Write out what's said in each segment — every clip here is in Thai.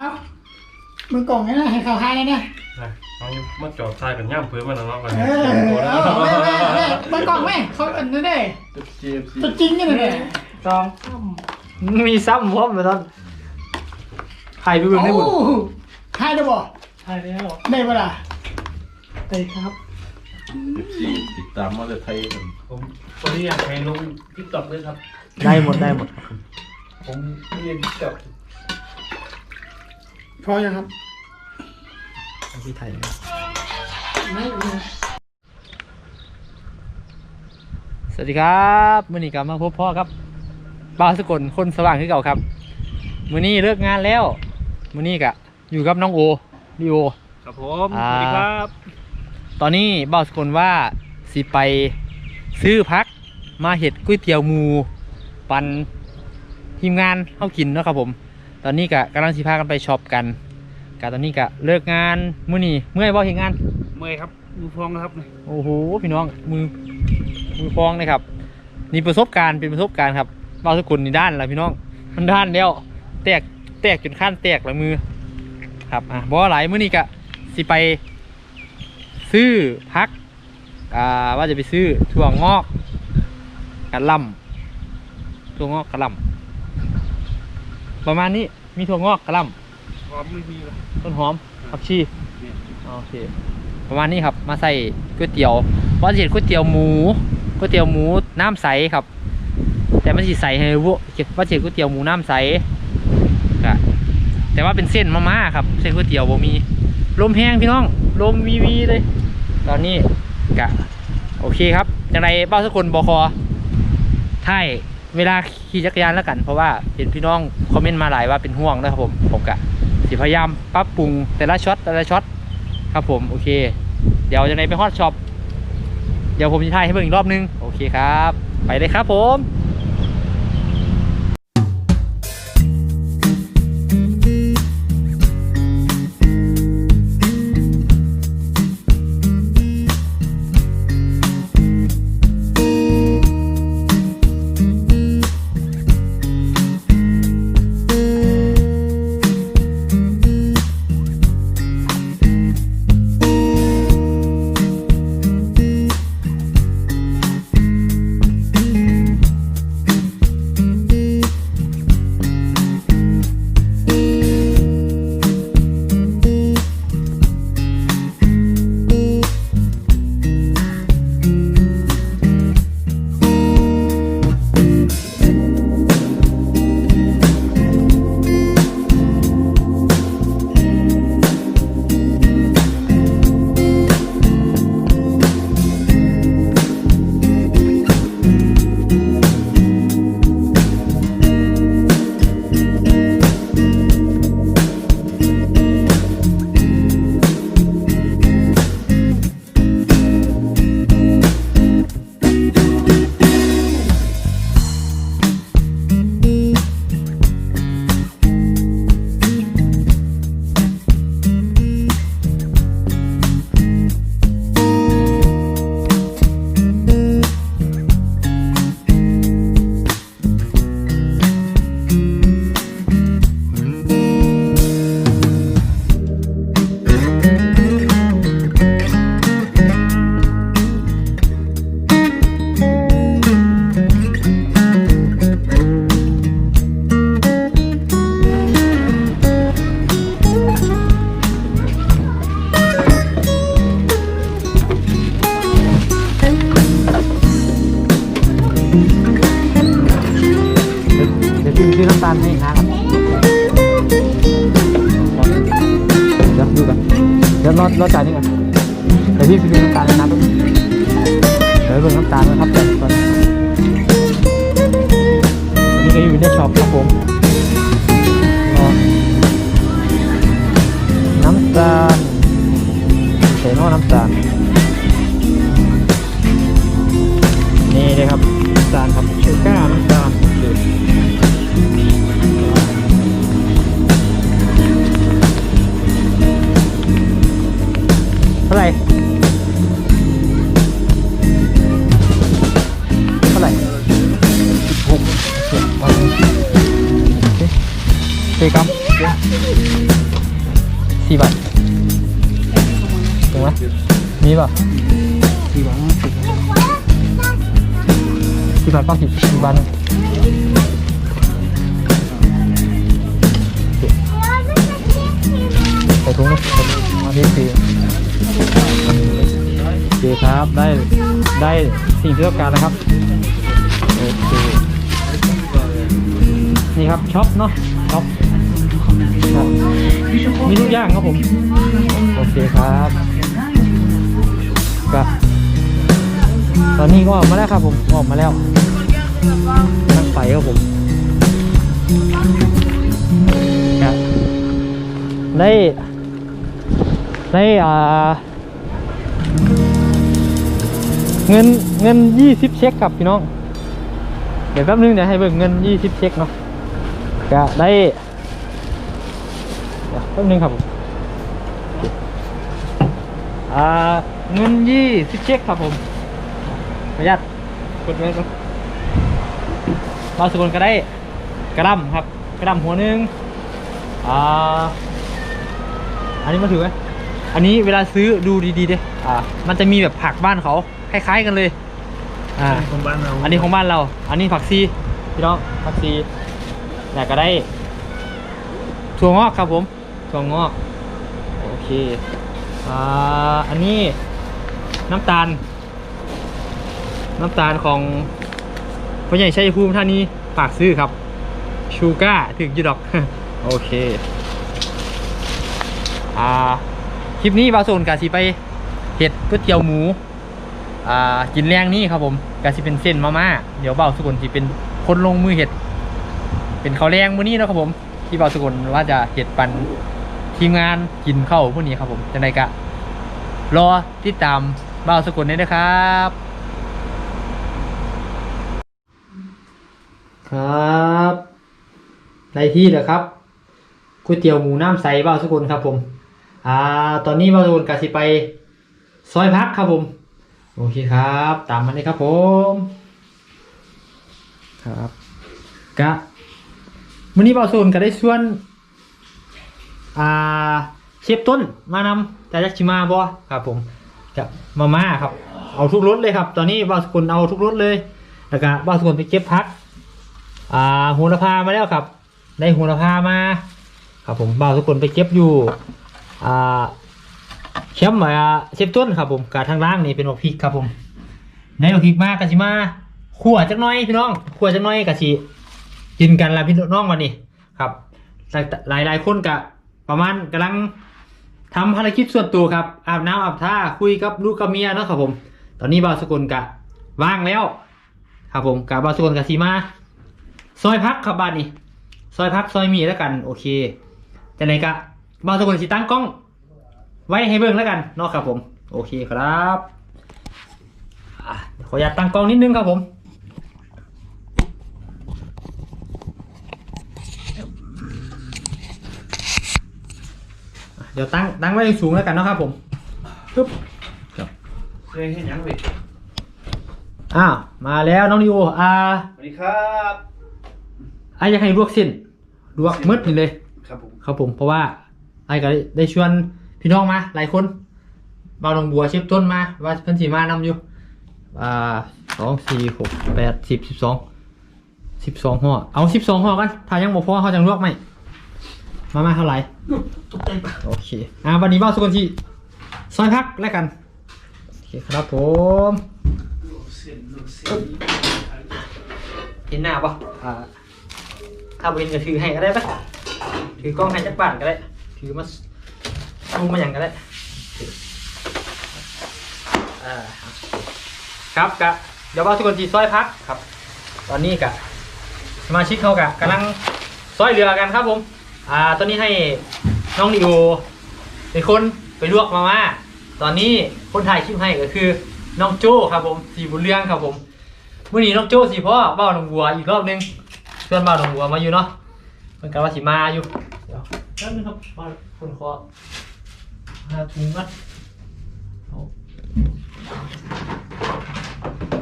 เอ้ามึงกล่องไงนะให้เขาหายเลยนะนะเอามาจอดทายกันย่ำเพื่อมันแล้วเนาะกันเออเอาแม่แม่แม่มึงกล่องแม่เขาอันนั้นเด้ตัวจริงนี่นะเนี่ยสองมีซ้ำพร้อมเลยท่านถ่ายไปเบิ่งได้หมดโอ้หายได้บ่ถ่ายแล้วได้บ่ล่ะไปครับสี่ติดตามมาเลยไทยกันผมคนนี้อยากให้ลงทิกตอกด้วยครับ ได้หมดได้หมด ผมเรียนทิกตอก พอยังครับพี่ถ่ายไม่ไม่สวัสดีครับมื่อนี้กลับมาพบพ่อครับบ่าวสกลคนสว่างคือเก่าครับมื่อนี้เลิกงานแล้วมื่อนี้กะอยู่กับน้องโอดีโอครับผมอ่าสวัสดีครับ ตอนนี้บ่าวสกลว่าสิไปซื้อพักมาเห็ดก๋วยเตี๋ยวหมูปันทีมงานเข้ากินเนาะครับผม ตอนนี้กะกำลังสิพากันไปช็อปกันกะตอนนี้กะเลิกงานมื้อนี้เมื่อยบ่เห็นงาน เมย์ครับมือพองนะครับโอ้โหพี่น้องมือมือฟองเลยครับ นี่ประสบการณ์เป็นประสบการณ์ครับบ่าวสกุลนี่ด้านแล้วพี่น้อง มันด้านแล้วแตกแตกจนขั้นแตกแล้วมือ ครับอะบ่หลายมื้อนี้กะสิไป ซื้อพักอ่าว่าจะไปซื้อถั่วงอกกะหล่ำถั่วงอกกะหล่ำ ประมาณนี้มีถั่วงอกกะหล่พร้อมไม่มีเลยำต้นหอมผักชีโอเคประมาณนี้ครับมาใส่ก๋วยเตี๋ยวว่าจะเห็นก๋วยเตี๋ยวหมูก๋วยเตี๋ยวหมูน้ำใสครับ แต่ไม่ใช่ใสให้วัวว่าจะเห็นก๋วยเตี๋ยวหมูน้ำใสกะแต่ว่าเป็นเส้นมาม่าครับเส้นก๋วยเตี๋ยวบ่มีลมแห้งพี่น้องลมวีวีเลย ตอนนี้กะโอเคครับจังไรเบ้าสักคนบคอถ่าย เวลาขี่จักรยานแล้วกัน เพราะว่าเห็นพี่น้องคอมเมนต์มาหลายว่าเป็นห่วงนะครับผมผมกะสิพยายามปรับปรุงแต่ละช็อตแต่ละช็อตครับผมโอเค เดี๋ยวจะไหนไปฮอตช็อปเดี๋ยวผมจะถ่ายให้เบิ่งอีกรอบนึง โอเคครับ ไปเลยครับผม มาที่สี่โอเคครับได้ได้สิ่งที่ต้องการนะครับโอเคนี่ครับช็อปเนาะช็อปมีทุกอย่างครับผม โอเคครับก็ตอนนี้ก็ออกมาแล้วครับผมออกมาแล้วนั่งไฟครับผมได้ ได้อ่าเงินเงินยี่สิบเช็คครับพี่น้อง เดี๋ยวแป๊บนึงเดี๋ยวให้เบิ่งเงินยี่สิบเช็คเนาะก็ได้แป๊บนึงครับผมเงินยี่สิบเช็คครับผมขออนุญาตกดเงินก่อนเราสกุลก็ได้กระดำครับ กระดำหัวหนึ่งอ่าอันนี้มาถือไหม อันนี้เวลาซื้อดูดีๆดิอ่า มันจะมีแบบผักบ้านเขาคล้ายๆกันเลย อ่า ของบ้านเราอันนี้ของบ้านเรา อันนี้ผักซีพี่น้องผักซีแล้วก็ได้ถั่วงอกครับผมถั่วงอก โอเค อ่า อันนี้น้ำตาล น้ำตาลของพ่อใหญ่ชัยภูมิท่านี้ฝากซื้อครับ ชูก้าถึงอยูดอก โอเค อ่าค ลิปนี้บาโซนกาสิไปเห็ดก๋วยเตี๋ยวหมูอ่ากินแรงนี่ครับผมก็สิเป็นเส้นมาม่าเดี๋ยวเบาสุกลสิเป็นคนลงมือเห็ด เป็นข้าวแรงมื้อนี้นะครับผม ที่เบาสุกลว่าจะเห็ดปันทีมงานกินข้าวพวกนี้ครับผมจังไดกะรอติดตามเบาสุกลได้นะครับ ครับในที่เหรอครับก๋วยเตี๋ยวหมูน้ำใสเบาสุกลครับผม อ่า ตอนนี้เบาสุกลกะสิไป ซอยพักครับผม โอเคครับ ตามมาเลยครับผม ครับกะวันนี้เบาโซนก็ได้ชวน อ่า เชฟต้นมานำแต่ยักชิมาบ่ครับผมกับมาม่าครับ เอาทุกรถเลยครับ ตอนนี้เบาสกุลเอาทุกรถเลยแล้วก็เบาสกุลไปเก็บพัก อ่าโหระพามาแล้วครับ ได้โหระพามา ครับผมเบาสกุลไปเก็บอยู่ อ่าแคมป์มาเชฟต้นครับผมกาทางล่างนี่เป็นบักพริกครับผมในบักพริกมากกะสิมาขั่วจักหน้อยพี่น้องขั่วจักหน้อยกะสิกินกันละพี่น้องวันนี้ครับ หลายหลายคนกะประมาณกำลังทำภารกิจส่วนตัวครับอาบน้ำอาบท่าคุยกับลูกกับเมียเนาะครับผม ตอนนี้บาสกุลกะว่างแล้ว ครับผมกะบาสกุลกะสีมาซอยพักครับบ้านนี้ซอยพักซอยมีแล้วกัน โอเคจะไหนกะ บาวสกุลสีตั้งกล้อง ไว้ให้เบิ่งแล้วกันเนาะครับผม โอเคครับอะขออนุญาตตั้งกล้องนิดนึงครับผมอะเดี๋ยวตั้งตั้งไว้สูงๆแล้วกันเนาะครับผมปึ๊บเคยเห็นยังเว้ยอ้าวมาแล้วน้องนิโออ่าสวัสดีครับไอ้อยากให้ลวกเส้นลวกมืดนี่เลย ครับผมครับผมเพราะว่า ไอ้ก็ได้ได้ชวนพี่น้องมาหลายคนบาวหนองบัวเชฟต้นมาว่าเพิ่นสีมานำอยู่อ่าสองสี่หกแปดสิบสิบสองสิบสองห่อเอาสิบสองห่อกันถ้ายังบ่พอเขาจังลวกไหมมามาเท่าไหร่โอเคอ่าวันนี้บ้าวสุกคนที่ซอยพักแล้วกันโอเคครับผมเส้นลูกเส้นเห็นหน้าปะอ่าถ้าบ่เห็นก็ถือให้ก็ได้ปะถือกล้องให้จักบาทก็ได้ ถือมาซูมมาอย่างก็ได้อ่าครับกะเดี๋ยวว่าทุกคนจีซอยพักครับ ตอนนี้กะสมาชิกเขากะกำลังซอยเรือกันครับผม อ่า ตอนนี้ให้น้องดิโอเป็นคนไปลวกมาม่าตอนนี้คนถ่ายคลิปให้ก็คือน้องโจ้ครับผมสีบุญเรืองครับผมมื่อนี้น้องโจ้สิพ่อเบ้าหนองบัวอีกรอบนึงเพื่อนเบ้าหนองบัวมาอยู่เนาะมันกันว่าสิมาอยู่เดี๋ยว แป๊บนึงครับมาคนคอหาถุงมัดเอา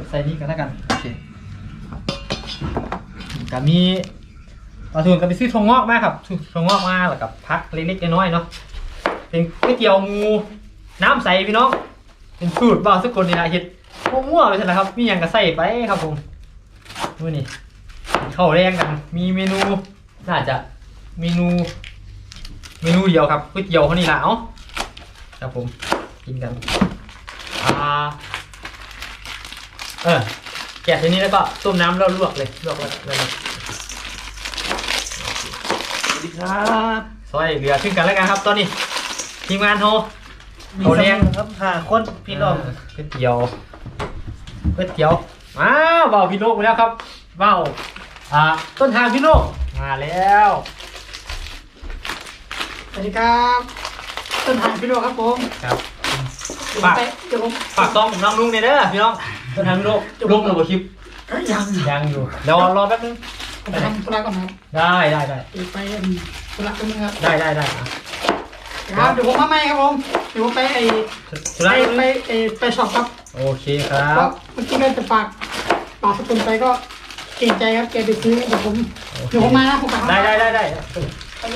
ใส่นี่กันแล้วกันโอเคกับก็มีปลาทูนก็ไปซื้อทงงอกมาครับทงงอกมาแล้วกับพักเล็กๆน้อยๆเนาะเป็นก๋วยเตี๋ยวงูน้ำใสพี่น้องเป็นสูตรบ่าวสกุลนี่นะเฮ็ดมั่วๆไปใช่ไหมครับ มีอย่างก็ใส่ไปครับผมดูนี่เข้าแรงกัน มีเมนู น่าจะเมนู เมนูเดียวครับก๋วยเตี๋ยวเขานี่ละเอ้าครับผมกินกันอ่าเออแกะทีนี้แล้วก็ต้มน้ำแล้วลวกเลยลวกแล้วแล้วสวัสดีครับซอยเหลือขึ้นกันแล้วกันครับ ตอนนี้ทีมงานโทรมีเอาแรงสมุนครับหาคนพี่น้องก๋วยเตี๋ยวก๋วยเตี๋ยวมาเบาพี่โลกมาแล้วครับเบาอ่าต้นทางพี่โลกมาแล้ว สวัสดีครับ ต้นทางพี่โดครับผมครับเดี๋ยวฝากไปเดี๋ยวผมฝากซองผมน้องลุงเนี่ยเด้อพี่น้องต้นทางพี่โลกลุงเราบ่คลิปเอ้ยยังยังอยู่เดี๋ยวรอแป๊บนึงผมไปทำธุระก่อนครับได้ได้ได้เดี๋ยวไปธุระกันนึงครับได้ได้ได้อะครับเดี๋ยวผมมาใหม่ครับผมเดี๋ยวผมไปไอ้สุไปดท้ายไปไอ้ไปช็อปครับ โอเคครัเพราะบเมื่อกี้ก็จะฝากฝากสกุลไปก็เกรงใจครับแกไปซื้อเดี๋ยวผมเดี๋ยวผมมานะผมไปได้ได้ได้ได้ อ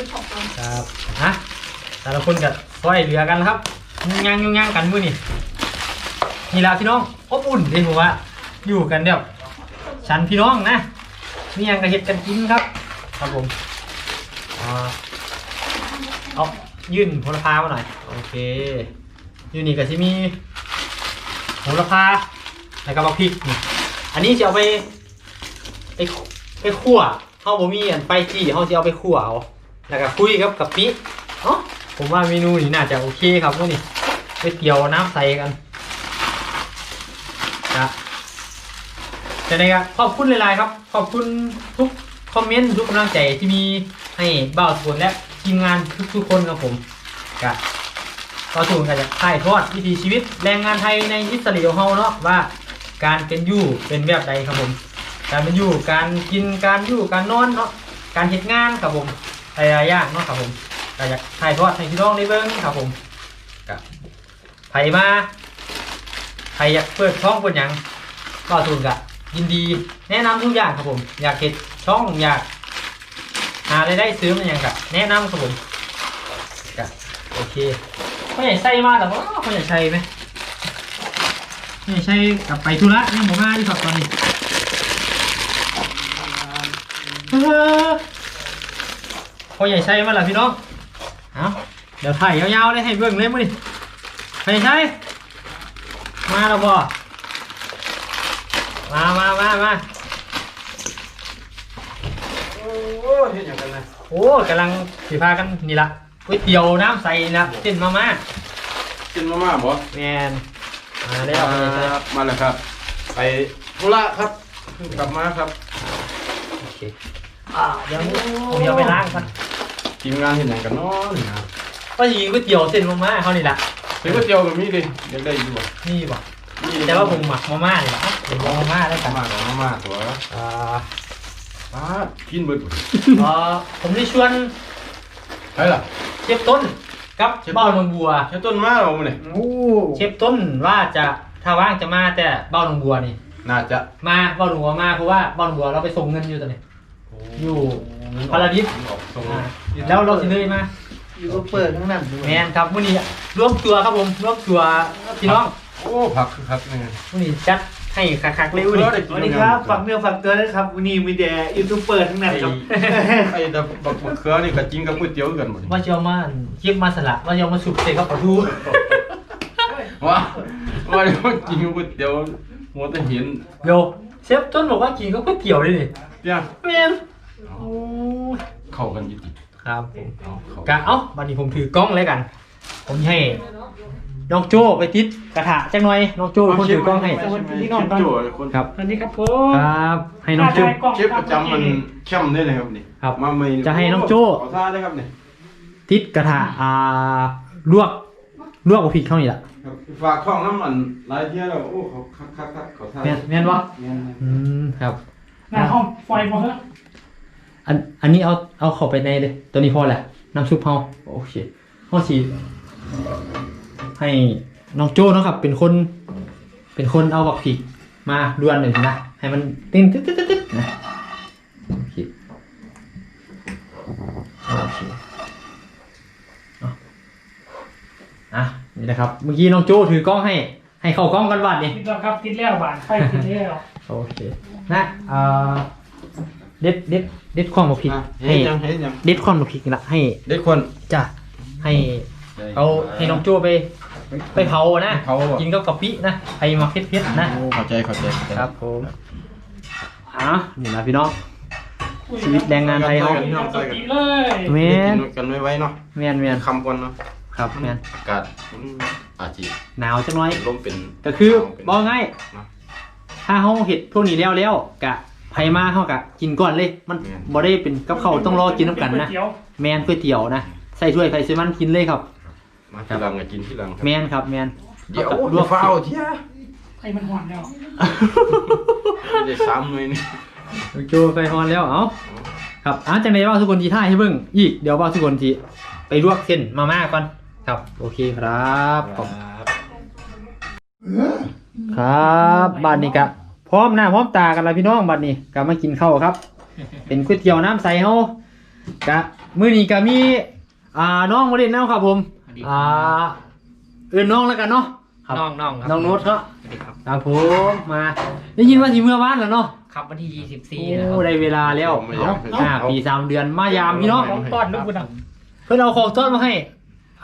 ครับฮะแต่ละคนกับซอยเหลือกันครับยุ่งยางยุ่งยางกันมื้อนี่นี่ละพี่น้องอบอุ่นเลยผมว่าอยู่กันเดียวฉันพี่น้องนะมีหยังกระเห็ดกันกินครับ ครับผมอ่าเอายื่นโหระพามาหน่อยโอเคอยู่นี่ก็จะมีโหระพาแล้วก็มะพริกนี่อันนี้จะเอาไปไปไปคั่วเขาบ่มีอันไปจี้เขาจะเอาไปคั่วเอา แล้วก็คุยกับกับพี่เอ๋อผมว่าเมนูนี้น่าจะโอเคครับพวกนี้ไปเกี่ยวน้ำใสกันครับจะได้ครับขอบคุณหลายๆครับ ขอบคุณทุกคอมเมนต์ทุกกำลังใจที่มีให้บ่าวสกุลและทีมงานทุกๆคนครับผมกับก็ถูกกันจะถ่ายทอดวิถีชีวิตแรงงานไทยในอิสราเอลเฮาเนาะว่าการเป็นอยู่เป็นแบบใดครับผม การเป็นอยู่การกินการอยู่การนอนเนาะการเฮ็ดงานครับผม หลายางเนาะครับผมก็อยากถ่ายทอดให้พี่น้องได้เบิ่งครับผมกับไผมาใครอยากเปิดช่องเปิดหยังก็ทุนกะยินดี แนะนำทุกอย่างครับผม อยากเห็ดช่องอยากหารายได้ซื้อมันหยังกะแนะนำครับผมกะโอเคเขาอยากใส่มาแต่ว่าเขาอยากใส่ไหมไม่ใช่กลับไปธุระนี่ผมมาที่ครับตอนนี้เออ พ่อใหญ่ใช่มาล่ะพี่น้องเอาเดี๋ยวถ่ายยาวๆเลยให้เบิ่งเลยมั้ยดิพ่อใหญ่ใช่มาแล้วบ่มามามามาโอ้เฮ็ดหยังกันนะโอ้กำลังสีพากันนี่ละก๋วยเตี๋ยวน้ำใสนะเส้นมาม่ากินมาม่าบ่แมนมาแล้วพ่อใหญ่ใช่ครับมาแล้วครับ ไปธุระครับเพิ่งกลับมาครับโอเคอ่าเดี๋ยวผมเดี๋ยวไปล้างก่อน ทีมงานเห็นอย่างกันเนาะนี่นะก็ยิงก๋วยเตี๋ยวเส้นมาม่าเขานี่ละซื้อก๋วยเตี๋ยวกับมีดิเดี๋ยวได้อยู่บ่นี่บ่มีแต่ว่าผมหมักมาม่านี่ละเดี๋ยวลองมาม่าแล้วกันมากับมาม่าตัวอ่าป้าดกินเบิดบ่เอ่อผมได้ชวนใช่ล่ะ เชฟต้นกับเชฟต้น เบ้าหนองบัวใช้ต้นมาเราบ่เนี่ยโอ้เชฟต้นว่าจะถ้าว่างจะมาแต่เบ้าหนองบัวนี่ น่าจะมาเบ้าหนองบัวมาเพราะว่าเบ้าหนองบัวเราไปส่งเงินอยู่ตอนนี้ อยู่พาราดิสออกตรงอ่าแล้วเราสิเลยมาอยู่ก็เปิดทั้งนั้นด้วยแมนครับมื้อนี้ร่วมตัวครับผมร่วมตัวพี่น้องโอ้ผักคือคักนี่มื้อนี้จัดให้คักๆเลยมื้อนี้สวัสดีครับฝากเนื้อฝากตัวด้วยครับวันนี้มีแต่ยูทูบเปิดทั้งนั้นไอ้ครับไอ้แต่บักบักเขือนี่ก็กินกับก๋วยเตี๋ยวคือกันบ่นี่ว่าจะเอามาคลิปมาสละว่าจะเอามาสุกใส่กับปลาทูว่าว่าเดี๋ยวมันกินกับก๋วยเตี๋ยวหัวแต่เห็นเดี๋ยวเชฟต้นบอกว่ากินก็ก๋วยเตี๋ยวเลยนี่ เนี่ยแมนโอ้ยเข้ากันอยี่ติครับผมเอาเข้ากะเอ้าวันนี้ผมถือกล้องเลยกัน ผมให้น้องโจ้ไปติดกระถาจังหน่อยน้องโจ้เป็นคนถือกล้องให้เชฟโจ้คนครับ สวัสดีครับผม ครับ ให้น้องโจ้ เชฟประจำมันเข้มได้เลยครับนี่ครับมาไม่จะให้น้องโจ้ ขอท่าได้ครับนี่ติดกระถาอ่าลวกลวกกับพริกเข้านี่แหละครับฝากท้องน้ำมันหลายเที่ยวแล้วโอ้เขาคักคักคักขอท่าแม่นแม่นวะ แม่นอืมครับ หน้าห้องไฟหมดแล้วอันอันนี้เอาเอาเข้าไปในเลยตัวนี้พอแหละน้ำซุปเฮาโอเคเฮาสิให้น้องโจ้เนาะครับ เป็นคน เป็นคนเอาบักพริกมาล้วนเลยนะ ให้มันติ้นตึ๊ดตึ๊ดตึ๊ดตึ๊ดนะโอเคเคเอาอะนี่นะครับ เมื่อกี้น้องโจ้ถือกล้องให้ ให้เข้ากล้องกันบัดนี่ติดแล้วครับติดแล้วบานไฟติดแล้ว โอเคนะเอ่อเด็ดเด็ดเด็ดความบกพริกอะให้เฮ็ดยังเฮ็ดยังเด็ดความบกพริกนี่ละให้เด็กคนจ้ะให้เอาให้น้องโจ้ไปไปเผานะเผาบ่กินกับกะปินะให้มาเผ็ดๆนะ โอ้เข้าใจเข้าใจเข้าใจครับผมอะนี่นะพี่น้อง ชีวิตแรงงานไทยเขาช่วยกันพี่น้องช่วยกันติดเลยแมกินนกันไว้ๆเนาะแมนแมนคำก่อนเนาะครับแมนอากาศมันอาจจะหนาวจังน้อยลมเป็นก็คือเป็นบอกง่ายเนาะ ถ้าเฮาเห็ดพวกนี้แล้วแล้วกะไผมาเฮากะกินก่อนเลย มันแม่นบ่ได้เป็นกับข้าวต้องรอกินน้ำกันนะเป็ก๋วยเตี๋ยวแมนก๋วยเตี๋ยวนะใส่ถ้วยใส่ซีมันกินเลยครับ มาทีหลังก็กินทีหลังครับแมนครับแมนเดี๋ยวอากับลวกฟ้าวเที่ยไฟมันหอนแล้วไม่ได้ซ้ำเลยนี่โจไฟฮอนแล้วเอ้าครับอะจังได๋ว่าทุกคนสิท่ายให้เบิ่งอีกเดี๋ยวว่าทุกคนสิไปลวกเส้นมาม่าก่อนครับ โอเคครับขอบ ครับบัดนี้กะพร้อมหน้าพร้อมตากันแล้วพี่น้องบัดนี้ก็มากินข้าวครับ เป็นก๋วยเตี๋ยวน้ำใสเฮากะมื้อนี้ก็มีอ่าน้องมาเล่นน้ำครับผมอ่าเอิ้นน้องแล้วกันเนาะครับน้องน้องครับน้องโน้ตเนาะสวัสดีครับครับผมมาได้ยินว่าสิเมื่อวานแล้วเนาะครับวันที่โอ้24นะครับได้เวลาแล้วเนาะห้าปีสามเดือนมายามพี่น้องต้องต้อนด้วยคุณอะเพิ่นเอาของต้อนมาให้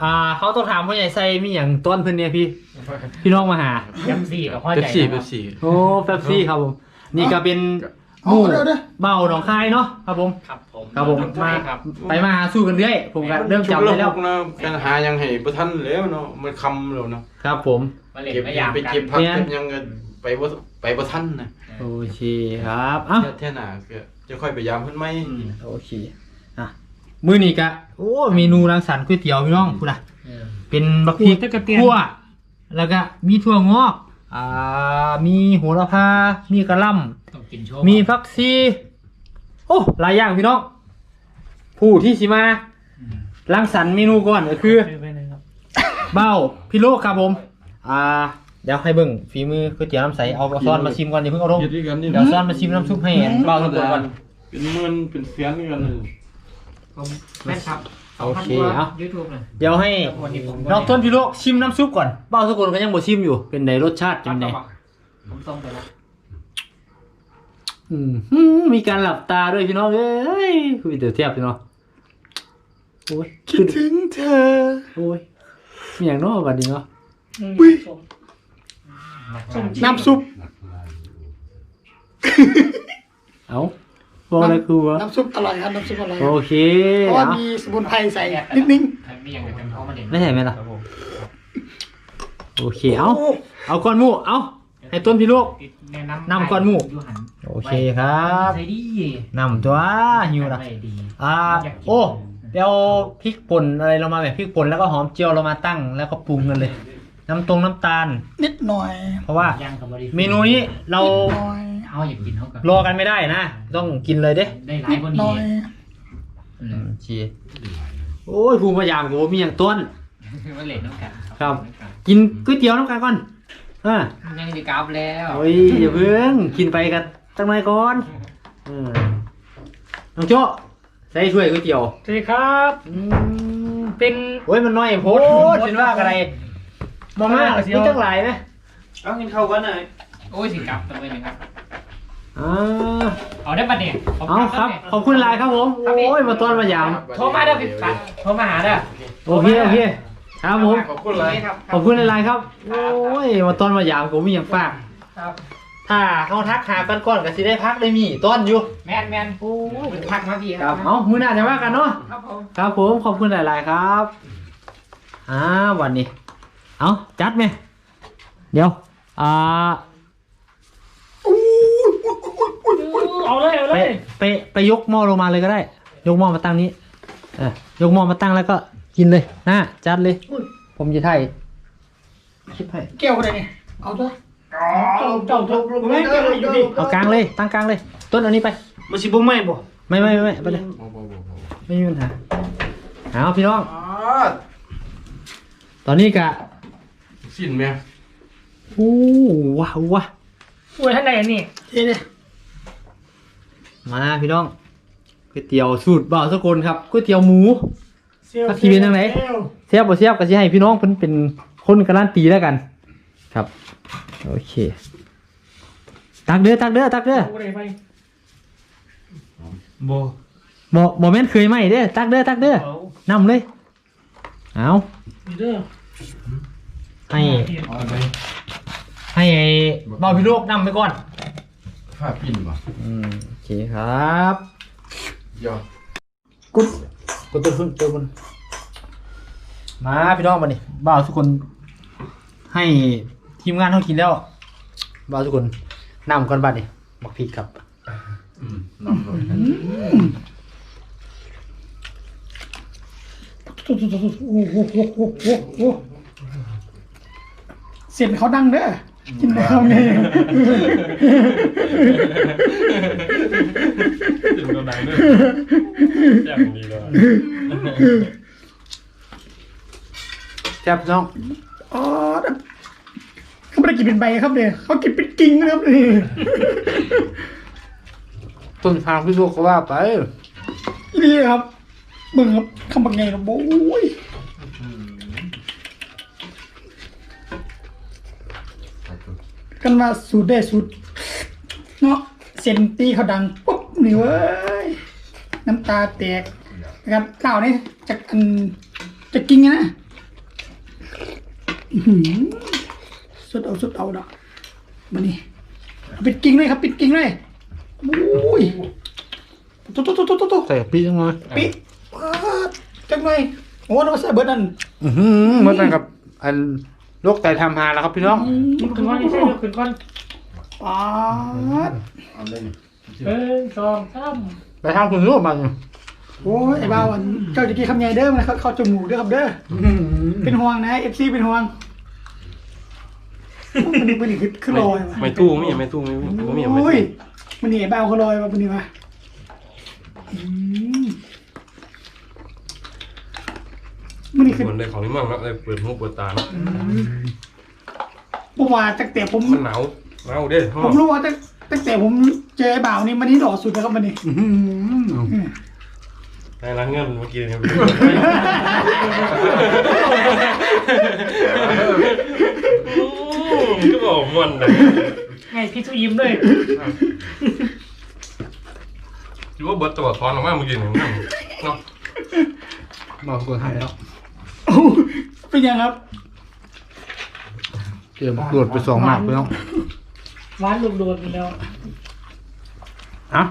อ่า เขาต้องถามพ่อใหญ่ใส่มีอย่างต้นเพิ่นเนี่ยพี่ พี่น้องมาหายัสี่กับพ่อเป๊ใหปญ่ซี่นะคเป๊รับปซี่ โอ้เป๊ปซี่ครับผม นี่ก็เป็นหมู่เบาหนองคายเนาะครับผม ครับผมครับผมมา ครับ ไปมาหาสู้กันเรื่อยผมก็เริ่มจำได้แล้ว ชุบนะกันหายังให้บ่ทันแล้วเนาะมันคำแล้วเนาะครับผม มาเล่นเก็บมายามไปกันเก็บผักเนี่ย เก็บหยังก็ไปบ่ไปบ่ทันนะโอเคครับเอ้า แท่หน้าก็จะค่อยไปยามเพิ่นไหมโอเค อะ มื้อนี้ก็โอ้ เมนูรังสรรค์ก๋วยเตี๋ยวพี่น้องพูดนะเออ เป็นบักพริกคั่ว แล้วก็มีถั่วงอกอ่ามีโหระพา มีกระหล่ำต้องกินโชว์มีฟักซีโอ้หลายอย่างพี่น้องผู้ที่สิมารังสรรค์เมนูก่อนก็คือไปเลยครับเบ้าพี่โลกครับผม อ่า เดี๋ยวให้เบิ่งฝีมือก๋วยเตี๋ยวน้ำใสเอาเอาซ้อนมาชิมก่อนอย่าเพิ่งเอาลง เฮ็ดด้วยกันนี่เดี๋ยวซ้อนมาชิมน้ำซุปให้เบ้าทุกคนก่อนเป็นหมื่นเป็นแสนด้วยกันเลยผมแม่นครับ โอเคเอายูทูบเลยเดี๋ยวให้วันนี้ผมน้องต้นพี่โลกชิมน้ำซุปก่อนเบ้าทุกคนก็ยังบ่ชิมอยู่เป็นไงรสชาติเป็นไงผมต้องไปแล้วอืมหืมมีการหลับตาด้วยพี่น้องเอ้ยคุยเดี๋ยวเทียบพี่น้องโอ้ยคิดถึงเธอโอ้ยมีอย่างน้อยบัดนี้เนาะน้ำซุป เอา บอกอะไรครูวะน้ำซุปอร่อยครับน้ำซุปอร่อยโอเคเพราะว่าเอามีสมุนไพรใส่นิดนึงถ้ามีอย่างกันเขามาเล่นไม่ใช่ไหมล่ะโอเคเอาเอาก้อนหมูเอาให้ต้นพี่ลูกแนะนำนำก่อนหมู่ยูหันโอเคครับใส่ดีนำตัวหิวละใส่ดีอ่าโอ้เดี๋ยวพริกป่นอะไรเรามาแบบพริกป่นแล้วก็หอมเจียวเรามาตั้งแล้วก็ปรุงกันเลย น้ำตรงน้ำตาล นิดหน่อย เพราะว่าย่างกับบริเมนูนี้เราหน่อย เขาอยากกินเขากับรอกันไม่ได้นะ ต้องกินเลยเด้ได้หลานิยดกว่าหน่นี้อยอืมชีโอ้ยภูมิพยายามกูมีอย่างต้นมาเล่นน้ำกันครับ กินก๋วยเตี๋ยวน้ำกันก่อนอ่ายังจะกราบแล้วโอ้ยอย่าเพิ่งกินไปกันตั้งไหนก่อนอืมน้องโจ้ใส่ถ้วยก๋วยเตี๋ยวสวัสดีครับ อืมเป็นโอ้ยมันน้อยโพดเป็นว่าอะไรมาม่ามีตั้งหลายไหมเอากินข้าวกันหน่อยโอ้ยสิกลับตัวไปหนึ่งครับ อ่าเอาได้ประเด็นเอาครับ ขอบคุณหลายครับผม โอ้ย มาต้อนมายาม โทรมาเด้อพี่ปัดโทรมาหาเด้อโอเค โอเค ครับผม ขอบคุณเลยครับ ขอบคุณหลายๆครับ โอ้ย มาต้อนมายามกูมีอย่างฝากครับ ถ้าเขาทักหากันก่อนก็สิได้พักได้มีต้อนอยู่ แมนแมนโอ้ยพักมาพี่ครับ เอามือหน้าจะว่ากันเนาะ ครับผม ครับผม ขอบคุณหลาย ๆ ครับอ่าวันนี้ เอาจัดไหมเดี๋ยว อ่า เอาเลยเอาไปเลยไปไปยกหม้อลงมาเลยก็ได้ ยกหม้อมาตั้งนี้เออยกหม้อมาตั้งแล้วก็กินเลยนะจัดเลยผมจะถ่ายคลิปให้แก้วอะไรเนี่ยเอาตัวเจ้าเจ้าเจ้าไม่เจ้าอยู่ดิเอากลางเลยตั้งกลางเลย ต้นเอานี้ไปมันสิบ่ไหม่บ่ไม่ไม่ไม่ไม่ไปเลยไม่มีปัญหาเอาพี่น้อง ตอนนี้กะสิ้นไหมโอ้ว้าวว้าอวยท่านใดอันนี้เท่เลย มาพี่น้องก๋วยเตี๋ยวสูตรบ่าวสกลครับก๋วยเตี๋ยวหมู ครับทีเป็นจังไหน เสียบบ่เสียบก็สิให้พี่น้องเพิ่นเป็นคนการันตีแล้วกัน ครับ โอเค ตักเด้อตักเด้อตักเด้อโบบ่บ่แม่นเคยไหมเด้อตักเด้อตักเด้อเอานำเลย เอาเด้อให้เอาไปให้ไอ้บ่าวพี่โลกนำไปก่อนผ้าปิ้นบ่อืมโอ เคครับย่อกุดกุดตัวขึ้นตัวบนมาพี่น้องมานี่บ่าวทุกคน ให้ทีมงานเขากินแล้วบ่าวทุกคนนำก่อนบัดนี่บักพริกครับอืมน้ำลงโอ้โหโอ้โหโอ้โหโอ้โหเสียงเขาดังเด้อกินแล้วไงถึ งกำลังเนี่ยแจ่มดีเลยแซ่บน้องอ๋อเขาไม่ได้กินเป็นใบครับเนี่ยเขากินเป็นกิ่งนะครับนี่ต้นทางพี่โลกก็ว่าไปนี่ครับมึงครับคำบังไงครับโอ้ยกันว่าสูตรได้สูตรเนาะเซนตีเขาดังปุ๊บ นี่เว้ย น้ำตาแตกนะครับเล่านี่จากอันจะกินไงนะอื้อหือสุดเอาสุดเอาดอกมานี่เอาปิดกิ่งเลยครับ ปิดกิ่งเลยโอ้ยตุ๊ตุ๊ตุ๊ตุ๊ตุ๊ใส่ปีจังเลยปิดป๊าดจังเลยโอ้น้ำใส่เบิร์ดนั่นอือหือมาตั้งกับ อันโรคไตทำหาแล้วครับพี่น้องขึ้นก้อนนี่ใช่ขึ้นก้อนป๊าดเอาเลยนี่ หนึ่งสองสามไปทางคุณรู้มาอยู่โอ้ยไอ้บ้าวันเจ้าจะกินคำใหญ่เด้อมันเข้าเข้าจมูกเด้อครับเด้อเป็นห่วงนะเอฟซีเป็นห่วงมันนี่มันนี่คือคือลอยว่ะไม่ตู้ไม่ไม่ตู้ไม่ไม่ไม่โอ้ยมันนี่ไอ้บ้าเขาลอยว่ะมันนี่ว่ะอืมมันนี่คือเหมือนในของนี่มั่งแล้วเลยเปิดหูเปิดตาเนาะเมื่อวานตั้งแต่ผมมันหนาวหนาวเด้ผมรู้ว่าตั้ง ตั้งแต่ผมเจอไอ้บ่าวนี่มันนี่หล่อสุดแล้วครับมันนี่อื้อหือในร้านเงินเมื่อกี้เนี่ยก็บอกมันเลยไงพี่ทุยิ้มด้วยคิดว่าเบิร์ตตัวทอนออกมาเมื่อกี้เนี่ยเนาะบอกคนให้แล้วโอ้เป็นยังครับ เตรียมตรวจไปสองหมากพี่น้อ งร้านโดดๆไปแล้วอะ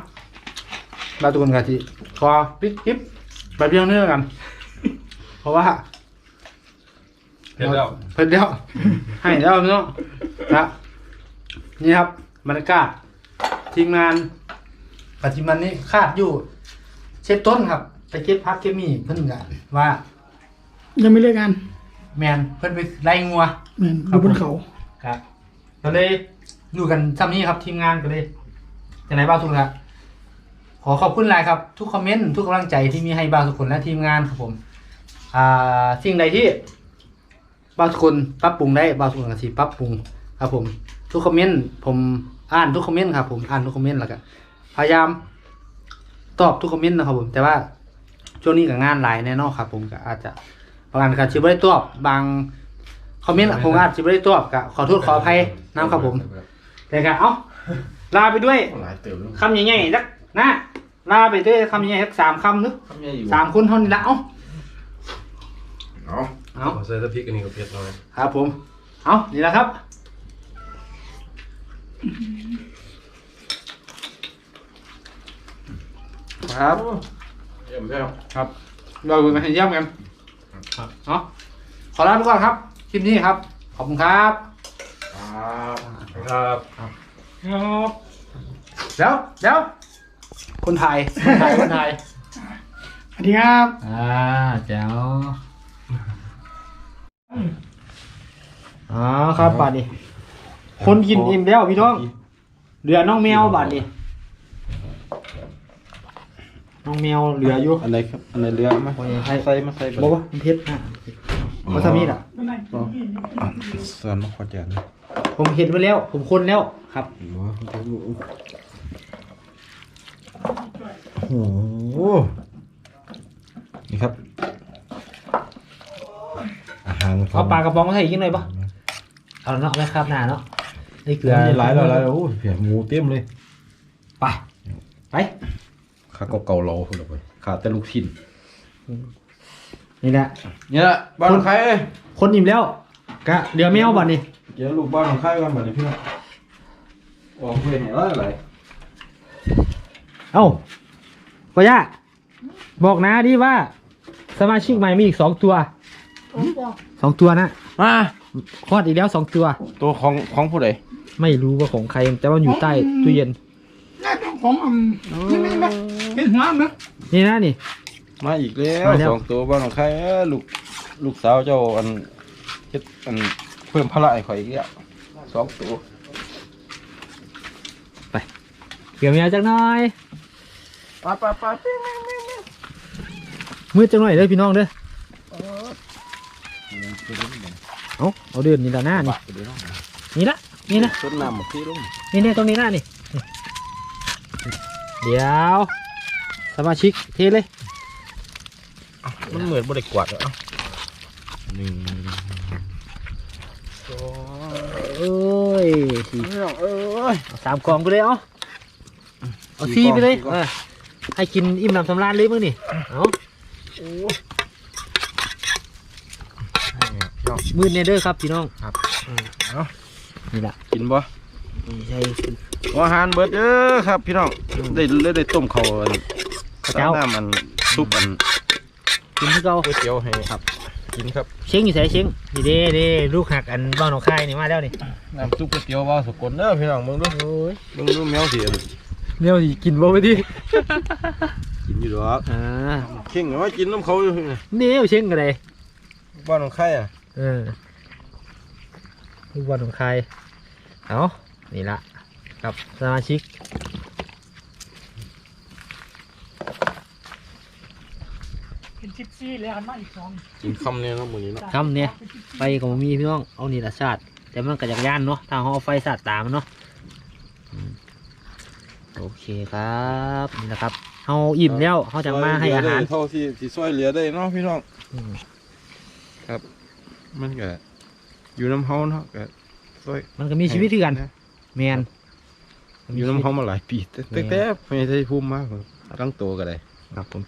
เราทุกคนกะทิขอปิดคลิปไปเพียงเนื้อกัน เพราะว่าเห็นแล้วเพิ่นเดียวให้เดียวพี่น้องนะนี่ครับบรรยากาศทีมงานปัจจุบันนี้คาดอยู่ เชฟต้นครับไปเก็บพักเก็บมีเพิ่นกะว่า ยังไม่เลิกงานแมนเพิ่นไปไล่งัวเหมือนอยู่บนเขาครับก็เลย อยู่กันซ้ำนี้ครับทีมงานก็เลยจะไหนบ้างทุกคนครับขอขอบคุณหลายครับ ทุกคอมเมนต์ทุกกำลังใจที่มีให้บ้างทุกคนและทีมงานครับผม อ่าสิ่งใดที่บ้างทุกคนปรับปรุงได้บ้างทุกคนก็สิปรับปรุงครับ ผม ทุกคอมเมนต์ผมอ่านทุกคอมเมนต์ครับผมอ่านทุกคอมเมนต์แล้วก็พยายามตอบทุกคอมเมนต์นะครับผม แต่ว่าช่วงนี้กับงานหลายแน่นอนครับ ผมก็อาจจะบางอันก็ชิบไม่ได้ตอบบางคอมเมนต์อะผมอาจจะไม่ได้ตอบก็ขอโทษขออภัยนะครับผม แต่ก็เอ้าลาไปด้วยหลายเติมแล้วคำใหญ่ๆสักนะลาไปด้วยคำใหญ่ๆสักสามคำนึกทำยังไงอยู่สามคนเท่านี้ละเอ้าเอาเอาขอใส่ตะพริกอันนี้กับเผ็ดหน่อยครับผม เอานี่แหละครับครับเยี่ยมแล้วครับ เราไปเยี่ยมกันครับเนาะขอลาไปก่อนครับ คลิปนี้ครับ ขอบคุณครับ ครับครับครับเดี๋ยวเดี๋ยวคนไทยคนไทยคนไทยสวัสดีครับอ่าแจ๋วอ๋อครับบาทนี้คนกินอิ่มแล้วพี่ท้องเหลือน้องแมวบาทนี้น้องแมวเหลืออยู่อะไรครับอะไรเรือไหมโอ้ยให้ใส่มาใส่บอกว่ามันเพชรนะวาซามิอะส่วนมาขอแจกนะ ผมเห็นไว้แล้ว ผมคนแล้วครับโอ้โหนี่ครับ อาหารเอาปลากระป๋องมาให้อีกนิดหน่อยปะเอาเนาะไม่ครับหน้าเนาะนี่เกลือหลายแล้วหลายแล้วโอ้ยเผียหมูเต็มเลยไปไป ข้าก็เกาเหลาคนละไปขาดแต่ลูกชิ้นนี่แหละ เนี่ยบ้านของใครเอ้ยคนอิ่มแล้วกะเดี๋ยวแมวบ่นี่ เดี๋ยวลูกบ้านของใครกันแบบนี้พี่น้องออกเพื่อนเห็นอะไรอะไรเอ้าปะยะบอกนะดิว่า สมาชิกใหม่มีอีกสองตัวสองตัวนะมาคลอดอีกแล้วสองตัว ตัวของของผู้ใดไม่รู้ว่าของใคร แต่ว่าอยู่ใต้ตู้เย็นน่าจะของอืมนี่ไม่ไม่เป็นหัวมั้งนี่นะนี่ มาอีกแล้วมาแล้วสองตัวบ้านของใครเอ้ยลูกลูกสาวเจ้าอันเฮ็ดอัน เพิ่มพละให้ข่อยอีกแล้วสองตัวเกี่ยวแมวจักหน่อยปาปาปามืดจังหน่อยเด้อพี่น้องเด้อ เอาเอาเดินนี่ละหน้านี่นี่ละนี่นะต้นน้ำหมกที่ลุงนี่เนี่ยตรงนี้หน้านี่ เดี๋ยวสมาชิกเทเลย มันเหมือนบริกวาดอะหนึ่ง เอ้ ยสี่เอ้ยเอาสามกล่องไปเลยเอาเอาสี่ซีกล่องไปเลยสี่กล่องเออให้กินอิ่มหนำสำราญเลยมึงนี่เอามืดเนเด้อครับพี่น้องครับอืมเอานี่แหละกินบ่นี่ใช่อาหารเบิดเด้อครับ พี่น้องได้ได้ได้ต้มข้าวอันข้าวเจ้าน้ำอันซุปอันกินที่เก่าก๋วยเตี๋ยวให้ครับ กินครับเชียงอยู่ใส่เชียงนี่เด้เด้ลูกหักอันบ้านหนองคายนี่มาแล้วนี่น้ำซุปก๋วยเตี๋ยวว่าสกลเด้อพี่น้องเบิ่งดูโอ้ยเบิ่งดูแมวสิอันเนี่ยกินบ่ไปดิกินอยู่ดอกอ่าเข่งว่ากินน้ำเขาอยู่นี่นี่เอาเชียงกันเลยบ้านของใครอะเออลูกบอลของใครเอานี่ละกับสมาชิก เป็นชิปซี่เลยอันมาอีกสองกินคำเนี่ยเนาะมื้อนี้เนาะคำเนี่ยไฟก็บ่มีพี่น้องเอานี่ละชาติแต่มันก็จักย่านเนาะทางเขาเอาไฟสาดตามนเนาะอืมโอเคครับนี่แหละครับเขาอิ่มแล้วเขาจะมาให้อาหาร เท่าที่ที่ซอยเหลือได้เนาะพี่น้อง อืมมันก็อยู่น้ำเฮาเนาะก็ซอยมันก็มีชีวิตที่กันนะแมนอยู่น้ำเฮามาหลายปีแต่แต่แต่ไม่ใช่ภูมิมากตั้งโตก็ได้ ครับผม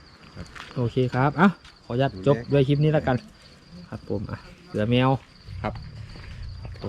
โอเคครับอะขออนุญาตจบด้วยคลิปนี้แล้วกัน ครับผมอะเสือแมวครับโต